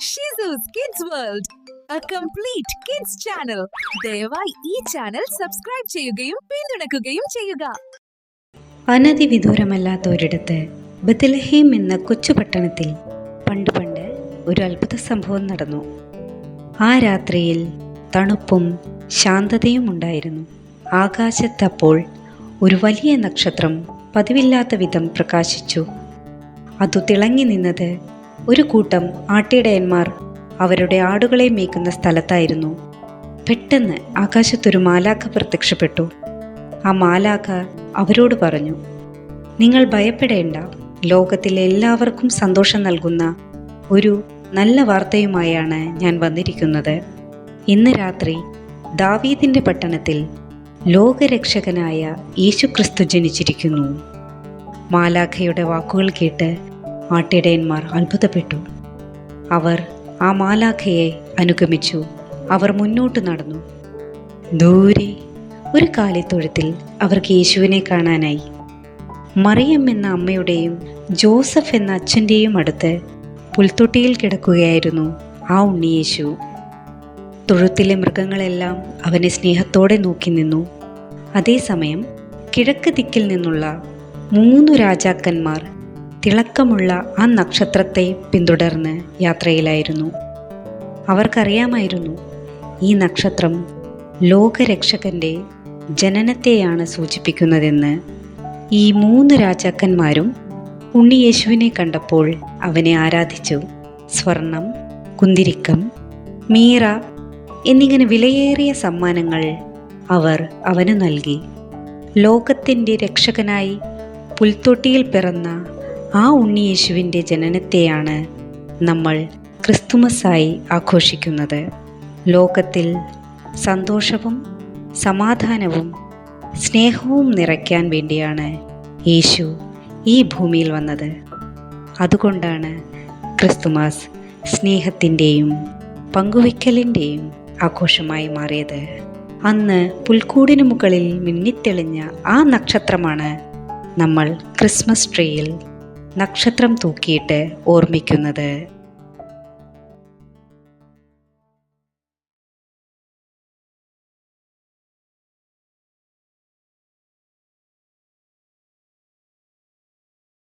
ഷിസൂസ് kids world a complete kids channel ദയവായി ഈ channel subscribe ചെയ്യുകയും പിന്തുണക്കുകയും ചെയ്യുക. അനധിവിദൂരമല്ലാത്ത ഒരിടത്ത് ബദലഹീം എന്ന കൊച്ചു പട്ടണത്തിൽ പണ്ട് പണ്ട് ഒരു അത്ഭുത സംഭവം നടന്നു. ആ രാത്രിയിൽ തണുപ്പും ശാന്തതയും ഉണ്ടായിരുന്നു. ആകാശത്തപ്പോൾ ഒരു വലിയ നക്ഷത്രം പതിവില്ലാത്ത വിധം പ്രകാശിച്ചു. അതു തിളങ്ങി നിന്നത് ഒരു കൂട്ടം ആട്ടിടയന്മാർ അവരുടെ ആടുകളെ മേയ്ക്കുന്ന സ്ഥലത്തായിരുന്നു. പെട്ടെന്ന് ആകാശത്തൊരു മാലാഖ പ്രത്യക്ഷപ്പെട്ടു. ആ മാലാഖ അവരോട് പറഞ്ഞു നിങ്ങൾ ഭയപ്പെടേണ്ട. ലോകത്തിലെ എല്ലാവർക്കും സന്തോഷം നൽകുന്ന ഒരു നല്ല വാർത്തയുമായാണ് ഞാൻ വന്നിരിക്കുന്നത്. ഇന്ന് രാത്രി ദാവീദിന്റെ പട്ടണത്തിൽ ലോകരക്ഷകനായ യേശുക്രിസ്തു ജനിച്ചിരിക്കുന്നു. മാലാഖയുടെ വാക്കുകൾ കേട്ട് ആട്ടിടയന്മാർ അത്ഭുതപ്പെട്ടു. അവർ ആ മാലാഖയെ അനുഗമിച്ചു. അവർ മുന്നോട്ട് നടന്നു. ദൂരെ ഒരു കാലിത്തൊഴുത്തിൽ അവർക്ക് യേശുവിനെ കാണാനായി. മറിയം എന്ന അമ്മയുടെയും ജോസഫ് എന്ന അച്ഛന്റെയും അടുത്ത് പുൽത്തൊട്ടിയിൽ കിടക്കുകയായിരുന്നു ആ ഉണ്ണിയേശു തൊഴുത്തിലെ മൃഗങ്ങളെല്ലാം അവനെ സ്നേഹത്തോടെ നോക്കി നിന്നു. അതേസമയം കിഴക്ക് ദിക്കിൽ നിന്നുള്ള മൂന്നു രാജാക്കന്മാർ തിളക്കമുള്ള ആ നക്ഷത്രത്തെ പിന്തുടർന്ന് യാത്രയിലായിരുന്നു. അവർക്കറിയാമായിരുന്നു ഈ നക്ഷത്രം ലോകരക്ഷകന്റെ ജനനത്തെയാണ് സൂചിപ്പിക്കുന്നതെന്ന്. ഈ മൂന്ന് രാജാക്കന്മാരും ഉണ്ണിയേശുവിനെ കണ്ടപ്പോൾ അവനെ ആരാധിച്ചു. സ്വർണം കുന്തിരിക്കം മീറ എന്നിങ്ങനെ വിലയേറിയ സമ്മാനങ്ങൾ അവർ അവന് നൽകി. ലോകത്തിന്റെ രക്ഷകനായി പുൽത്തൊട്ടിയിൽ പിറന്ന ആ ഉണ്ണിയേശുവിന്റെ ജനനത്തെയാണ് നമ്മൾ ക്രിസ്തുമസായി ആഘോഷിക്കുന്നത്. ലോകത്തിൽ സന്തോഷവും സമാധാനവും സ്നേഹവും നിറയ്ക്കാൻ വേണ്ടിയാണ് യേശു ഈ ഭൂമിയിൽ വന്നത്. അതുകൊണ്ടാണ് ക്രിസ്തുമസ് സ്നേഹത്തിന്റെയും പങ്കുവയ്ക്കലിന്റെയും ആഘോഷമായി മാറിയത്. അന്ന് പുൽക്കൂടിനു മുകളിൽ മിന്നിത്തെളിഞ്ഞ ആ നക്ഷത്രമാണ് നമ്മൾ ക്രിസ്മസ് ട്രീയിൽ നക്ഷത്രം തൂക്കിയിട്ട് ഓർമ്മിക്കുന്നത്.